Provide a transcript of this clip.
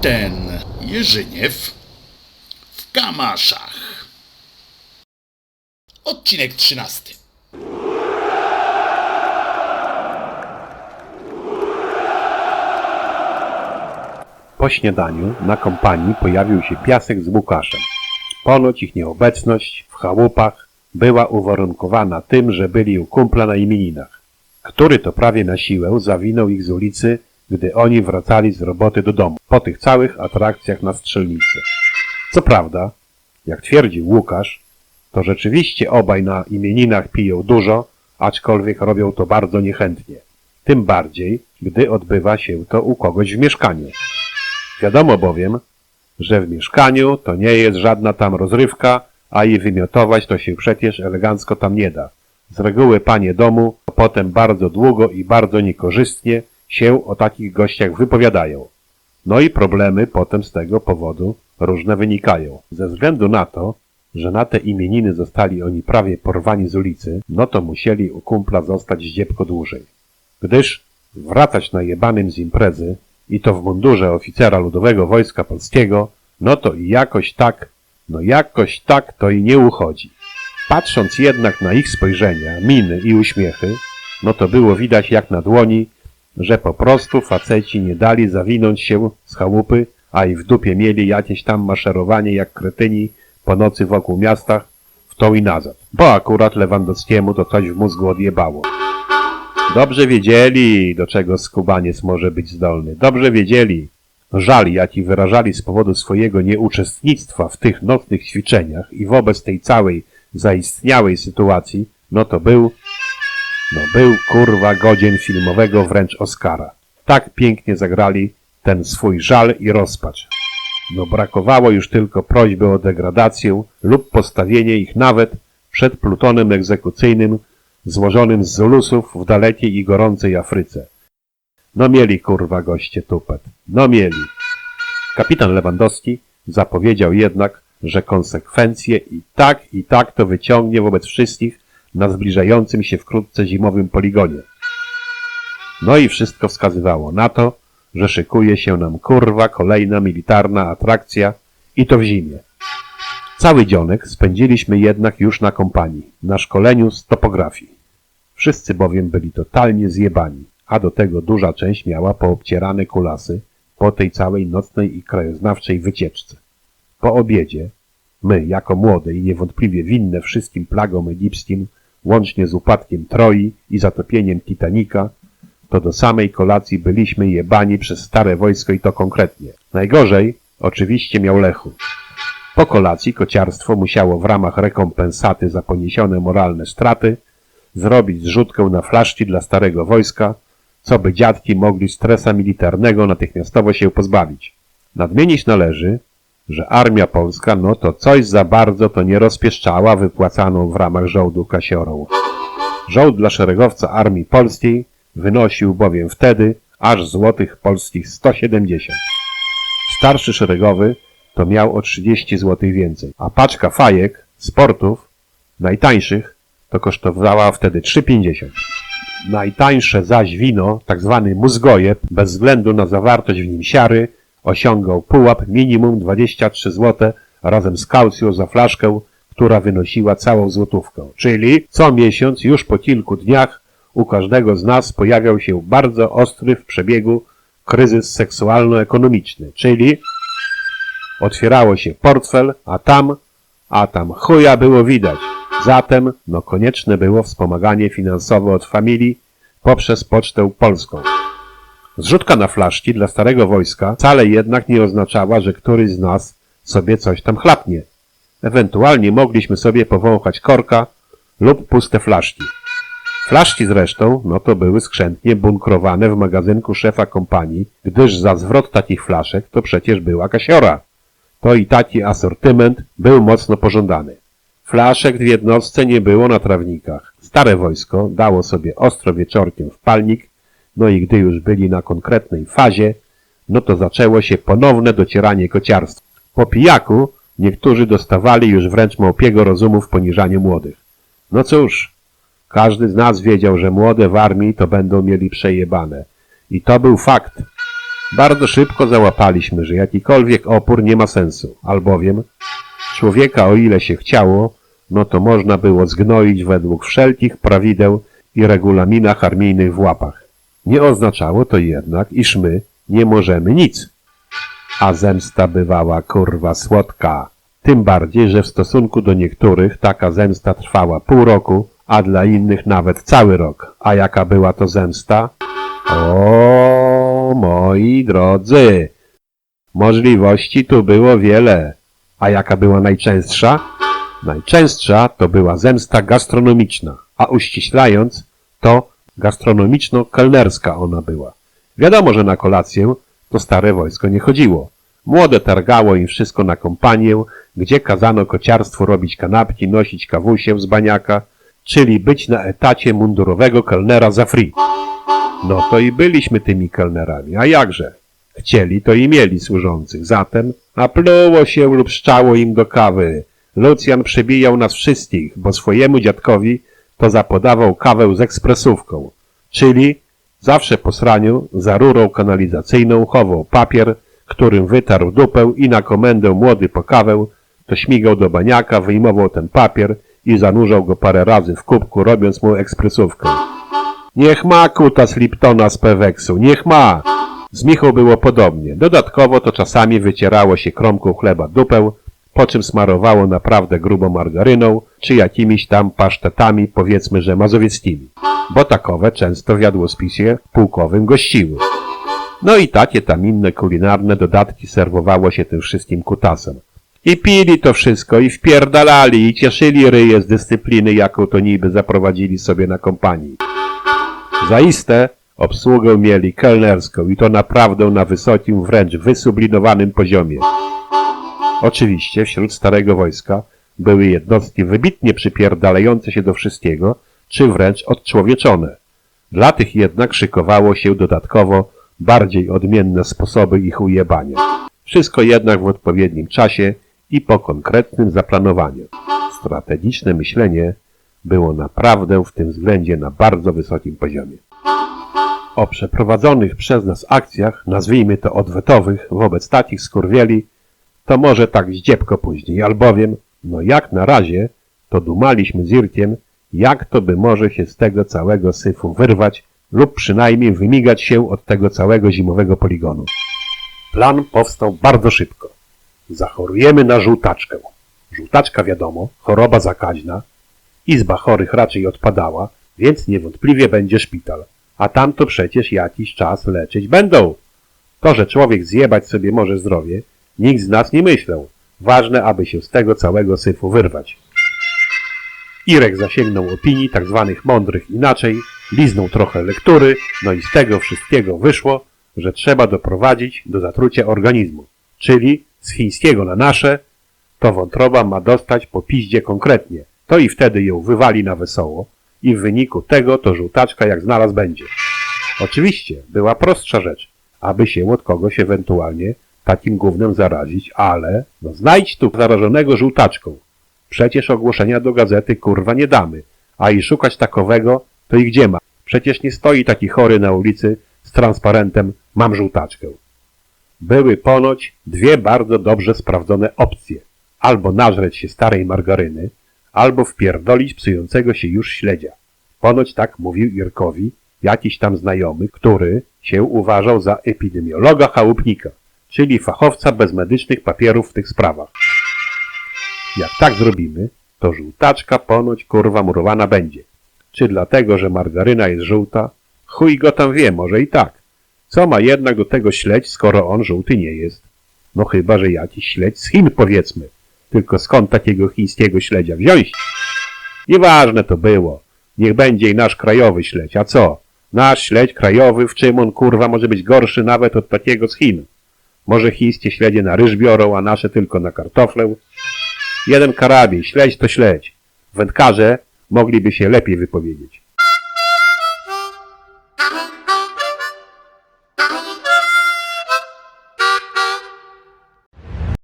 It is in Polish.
ten Jerzyniew w Kamaszach. Odcinek trzynasty. Po śniadaniu na kompanii pojawił się Piasek z Łukaszem. Ponoć ich nieobecność w chałupach była uwarunkowana tym, że byli u kumpla na imieninach, który to prawie na siłę zawinął ich z ulicy, gdy oni wracali z roboty do domu, po tych całych atrakcjach na strzelnicy. Co prawda, jak twierdził Łukasz, to rzeczywiście obaj na imieninach piją dużo, aczkolwiek robią to bardzo niechętnie. Tym bardziej, gdy odbywa się to u kogoś w mieszkaniu. Wiadomo bowiem, że w mieszkaniu to nie jest żadna tam rozrywka, a i wymiotować to się przecież elegancko tam nie da. Z reguły panie domu potem bardzo długo i bardzo niekorzystnie się o takich gościach wypowiadają. No i problemy potem z tego powodu różne wynikają. Ze względu na to, że na te imieniny zostali oni prawie porwani z ulicy, no to musieli u kumpla zostać zdziepko dłużej. Gdyż wracać najebanym z imprezy i to w mundurze oficera Ludowego Wojska Polskiego, no to i jakoś tak, no jakoś tak to i nie uchodzi. Patrząc jednak na ich spojrzenia, miny i uśmiechy, no to było widać jak na dłoni, że po prostu faceci nie dali zawinąć się z chałupy, a i w dupie mieli jakieś tam maszerowanie jak kretyni po nocy wokół miastach w tą i nazad. Bo akurat Lewandowskiemu to coś w mózgu odjebało. Dobrze wiedzieli, do czego skubaniec może być zdolny. Dobrze wiedzieli. Żal, jaki wyrażali z powodu swojego nieuczestnictwa w tych nocnych ćwiczeniach i wobec tej całej zaistniałej sytuacji, no to był, no był kurwa godzien filmowego wręcz Oscara. Tak pięknie zagrali ten swój żal i rozpacz. No brakowało już tylko prośby o degradację lub postawienie ich nawet przed plutonem egzekucyjnym złożonym z Zulusów w dalekiej i gorącej Afryce. No mieli kurwa goście tupet. No mieli. Kapitan Lewandowski zapowiedział jednak, że konsekwencje i tak i tak to wyciągnie wobec wszystkich na zbliżającym się wkrótce zimowym poligonie. No i wszystko wskazywało na to, że szykuje się nam kurwa kolejna militarna atrakcja i to w zimie. Cały dzionek spędziliśmy jednak już na kompanii, na szkoleniu z topografii. Wszyscy bowiem byli totalnie zjebani, a do tego duża część miała poobcierane kulasy po tej całej nocnej i krajoznawczej wycieczce. Po obiedzie, my, jako młode i niewątpliwie winne wszystkim plagom egipskim, łącznie z upadkiem Troi i zatopieniem Titanika, to do samej kolacji byliśmy jebani przez stare wojsko i to konkretnie. Najgorzej oczywiście miał Lechu. Po kolacji kociarstwo musiało w ramach rekompensaty za poniesione moralne straty zrobić zrzutkę na flaszki dla starego wojska, co by dziadki mogli stresa militarnego natychmiastowo się pozbawić. Nadmienić należy, że armia polska no to coś za bardzo to nie rozpieszczała wypłacaną w ramach żołdu kasiorą. Żołd dla szeregowca armii polskiej wynosił bowiem wtedy aż złotych polskich 170. Starszy szeregowy to miał o 30 zł więcej, a paczka fajek, sportów, najtańszych, to kosztowała wtedy 3,50. Najtańsze zaś wino, tak zwany mózgojeb, bez względu na zawartość w nim siary, osiągał pułap minimum 23 zł razem z kaucją za flaszkę, która wynosiła całą złotówkę. Czyli co miesiąc, już po kilku dniach, u każdego z nas pojawiał się bardzo ostry w przebiegu kryzys seksualno-ekonomiczny, czyli otwierało się portfel, a tam, a tam chuja było widać. Zatem, no konieczne było wspomaganie finansowe od familii poprzez Pocztę Polską. Zrzutka na flaszki dla starego wojska wcale jednak nie oznaczała, że któryś z nas sobie coś tam chlapnie. Ewentualnie mogliśmy sobie powąchać korka lub puste flaszki. Flaszki zresztą, no to były skrzętnie bunkrowane w magazynku szefa kompanii, gdyż za zwrot takich flaszek to przecież była kasiora. To i taki asortyment był mocno pożądany. Flaszek w jednostce nie było na trawnikach. Stare wojsko dało sobie ostro wieczorkiem w palnik, no i gdy już byli na konkretnej fazie, no to zaczęło się ponowne docieranie kociarstwa. Po pijaku niektórzy dostawali już wręcz małpiego rozumu w poniżaniu młodych. No cóż, każdy z nas wiedział, że młode w armii to będą mieli przejebane. I to był fakt. Bardzo szybko załapaliśmy, że jakikolwiek opór nie ma sensu, albowiem człowieka o ile się chciało, no to można było zgnoić według wszelkich prawideł i regulaminach armijnych w łapach. Nie oznaczało to jednak, iż my nie możemy nic. A zemsta bywała kurwa słodka. Tym bardziej, że w stosunku do niektórych taka zemsta trwała pół roku, a dla innych nawet cały rok. A jaka była to zemsta? O, moi drodzy, możliwości tu było wiele. A jaka była najczęstsza? Najczęstsza to była zemsta gastronomiczna, a uściślając, to gastronomiczno-kelnerska ona była. Wiadomo, że na kolację to stare wojsko nie chodziło. Młode targało im wszystko na kompanię, gdzie kazano kociarstwu robić kanapki, nosić kawusię z baniaka, czyli być na etacie mundurowego kelnera za free. No to i byliśmy tymi kelnerami, a jakże? Chcieli to i mieli służących, zatem napluło się lub szczało im do kawy. Lucjan przebijał nas wszystkich, bo swojemu dziadkowi to zapodawał kawę z ekspresówką, czyli zawsze po sraniu za rurą kanalizacyjną chował papier, którym wytarł dupę i na komendę młody po kawę, to śmigał do baniaka, wyjmował ten papier i zanurzał go parę razy w kubku, robiąc mu ekspresówkę. Niech ma kutas Liptona z Peweksu, niech ma! Z Michą było podobnie. Dodatkowo to czasami wycierało się kromką chleba dupę, po czym smarowało naprawdę grubą margaryną, czy jakimiś tam pasztetami, powiedzmy, że mazowieckimi. Bo takowe często w jadłospisie pułkowym gościły. No i takie tam inne kulinarne dodatki serwowało się tym wszystkim kutasem. I pili to wszystko, i wpierdalali, i cieszyli ryje z dyscypliny, jaką to niby zaprowadzili sobie na kompanii. Zaiste obsługę mieli kelnerską i to naprawdę na wysokim, wręcz wysublinowanym poziomie. Oczywiście wśród starego wojska były jednostki wybitnie przypierdalające się do wszystkiego, czy wręcz odczłowieczone. Dla tych jednak szykowało się dodatkowo bardziej odmienne sposoby ich ujebania. Wszystko jednak w odpowiednim czasie i po konkretnym zaplanowaniu. Strategiczne myślenie było naprawdę w tym względzie na bardzo wysokim poziomie. O przeprowadzonych przez nas akcjach, nazwijmy to odwetowych, wobec takich skurwieli, to może tak zdziepko później, albowiem, no jak na razie, to dumaliśmy z Irkiem, jak to by może się z tego całego syfu wyrwać lub przynajmniej wymigać się od tego całego zimowego poligonu. Plan powstał bardzo szybko. Zachorujemy na żółtaczkę. Żółtaczka wiadomo, choroba zakaźna. Izba chorych raczej odpadała, więc niewątpliwie będzie szpital. A tam to przecież jakiś czas leczyć będą. To, że człowiek zjebać sobie może zdrowie, nikt z nas nie myślał. Ważne, aby się z tego całego syfu wyrwać. Irek zasięgnął opinii tak zwanych mądrych inaczej, liznął trochę lektury, no i z tego wszystkiego wyszło, że trzeba doprowadzić do zatrucia organizmu. Czyli z chińskiego na nasze, to wątroba ma dostać po piździe konkretnie. To i wtedy ją wywali na wesoło i w wyniku tego to żółtaczka jak znalazł będzie. Oczywiście była prostsza rzecz, aby się od kogoś ewentualnie takim gównem zarazić, ale no znajdź tu zarażonego żółtaczką. Przecież ogłoszenia do gazety kurwa nie damy, a i szukać takowego to i gdzie ma. Przecież nie stoi taki chory na ulicy z transparentem mam żółtaczkę. Były ponoć dwie bardzo dobrze sprawdzone opcje. Albo nażreć się starej margaryny, albo wpierdolić psującego się już śledzia. Ponoć tak mówił Irkowi jakiś tam znajomy, który się uważał za epidemiologa chałupnika, czyli fachowca bez medycznych papierów w tych sprawach. Jak tak zrobimy, to żółtaczka ponoć kurwa murowana będzie. Czy dlatego, że margaryna jest żółta? Chuj go tam wie, może i tak. Co ma jednak do tego śledź, skoro on żółty nie jest? No chyba, że jakiś śledź z Chin powiedzmy. Tylko skąd takiego chińskiego śledzia wziąć? Nieważne to było. Niech będzie i nasz krajowy śledź. A co? Nasz śledź krajowy, w czym on kurwa może być gorszy nawet od takiego z Chin? Może chińskie śledzie na ryż biorą, a nasze tylko na kartoflę? Jeden karabin, śledź to śledź. Wędkarze mogliby się lepiej wypowiedzieć.